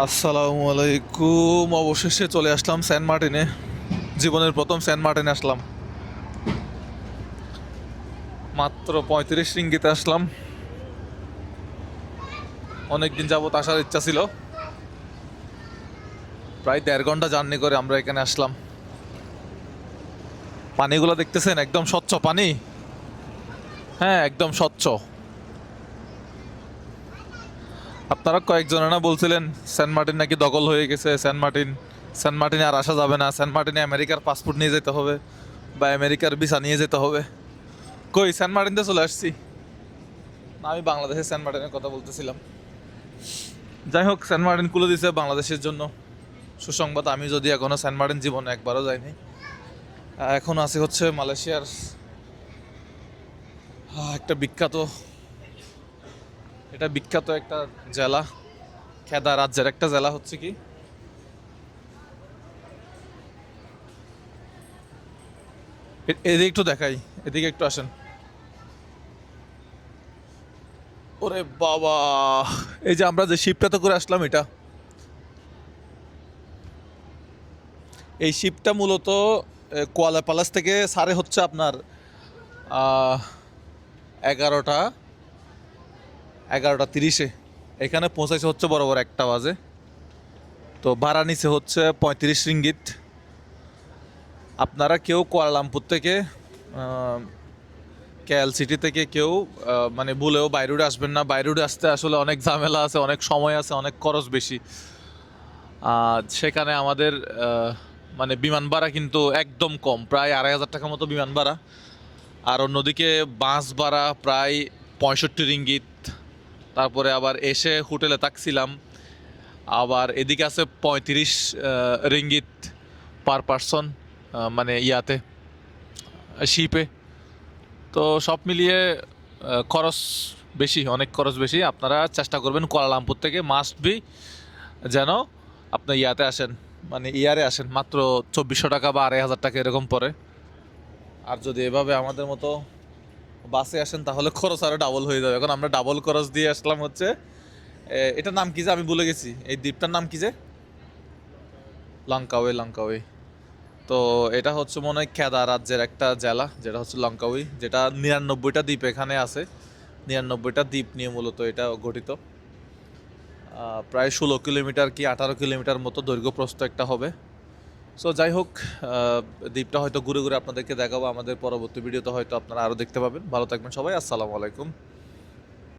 আসসালামু আলাইকুম। অবশেষে চলে আসলাম সেন্ট মার্টিনে। জীবনের প্রথম সেন্ট মার্টিনে আসলাম। মাত্র পঁয়ত্রিশ রিঙ্গিতে আসলাম। অনেকদিন যাবত আসার ইচ্ছা ছিল। প্রায় দেড় ঘণ্টা জার্নি করে আমরা এখানে আসলাম। পানিগুলো দেখতেছেন? একদম স্বচ্ছ পানি? হ্যাঁ একদম স্বচ্ছ। আপনারা কয়েকজনে না বলছিলেন সেন্ট মার্টিন নাকি দখল হয়ে গেছে সেন্ট মার্টিন সেন্ট মার্টিনে আর আসা যাবে না সেন্ট মার্টিনে আমেরিকার পাসপোর্ট নিয়ে যেতে হবে বা আমেরিকার ভিসা নিয়ে যেতে হবে। কই সেন্ট মার্টিনতে চলে আসছি। না, আমি বাংলাদেশের সেন্ট মার্টিনের কথা বলতেছিলাম। যাই হোক সেন্ট মার্টিন খুলে দিছে বাংলাদেশের জন্য। সুসংবাদ আমি যদি এখনও সেন্ট মার্টিন জীবনে একবারও যাইনি। এখন আছে হচ্ছে মালয়েশিয়ার একটা বিখ্যাত এটা বিখ্যাত একটা জেলা, খেদা রাজ্যের একটা জেলা হচ্ছে কি? এদিকে একটু দেখাই, এদিকে একটু আসেন। ওরে বাবা! এই যে আমরা যে শিপটাতে করে আসলাম এটা। এই শিপটা মূলত কোয়ালা প্যালেস থেকে সারে হচ্ছে আপনার এগারোটা। এগারোটা তিরিশে। এখানে পৌঁছাইছে হচ্ছে বরাবর একটা বাজে। তো ভাড়া নিচে হচ্ছে পঁয়ত্রিশ রিঙ্গিত। আপনারা কেউ কোয়ালালামপুর থেকে কেএল সিটি থেকে কেউ মানে ভুলেও বাইরে আসবেন না। বাইরে আসতে আসলে অনেক ঝামেলা আছে, অনেক সময় আছে, অনেক খরচ বেশি। সেখানে আমাদের মানে বিমান ভাড়া কিন্তু একদম কম, প্রায় আড়াই হাজার টাকার মতো বিমান ভাড়া। আর অন্যদিকে বাস ভাড়া প্রায় পঁয়ষট্টি রিঙ্গিত। তারপরে আবার এসে হোটেলে থাকছিলাম। আবার এদিকে আছে পঁয়ত্রিশ রিঙ্গিত পার পারসন মানে ইয়াতে, শিপে। তো সব মিলিয়ে খরচ বেশি, অনেক খরচ বেশি। আপনারা চেষ্টা করবেন কোয়ালালামপুর থেকে মাস্ট বি যেন আপনি ইয়াতে আসেন মানে ইয়ারে আসেন। মাত্র চব্বিশশো টাকা বা আড়াই হাজার টাকা এরকম পড়ে। আর যদি এভাবে আমাদের মতো বাসে আসেন, তাহলে খরচ আরও ডাবল হয়ে যাবে। এখন আমরা ডাবল খরচ দিয়ে আসলাম হচ্ছে এটার নাম কি যে? আমি ভুলে গেছি। এই দ্বীপটার নাম কি যে? লঙ্কাওয়ে লঙ্কাওয়ে। তো এটা হচ্ছে মনে হয় খেদা রাজ্যের একটা জেলা, যেটা হচ্ছে লঙ্কাউই যেটা নিরানব্বইটা দ্বীপ এখানে আছে। নিরানব্বইটা দ্বীপ নিয়ে মূলত এটা গঠিত। প্রায় ষোলো কিলোমিটার কি আঠারো কিলোমিটার মতো দৈর্ঘ্য প্রস্থ একটা হবে। সো যাই হোক দ্বীপটা হয়তো ঘুরে ঘুরে আপনাদেরকে দেখাবো। আমাদের পরবর্তী ভিডিওতে হয়তো আপনারা আরও দেখতে পাবেন। ভালো থাকবেন সবাই। আসসালামু আলাইকুম।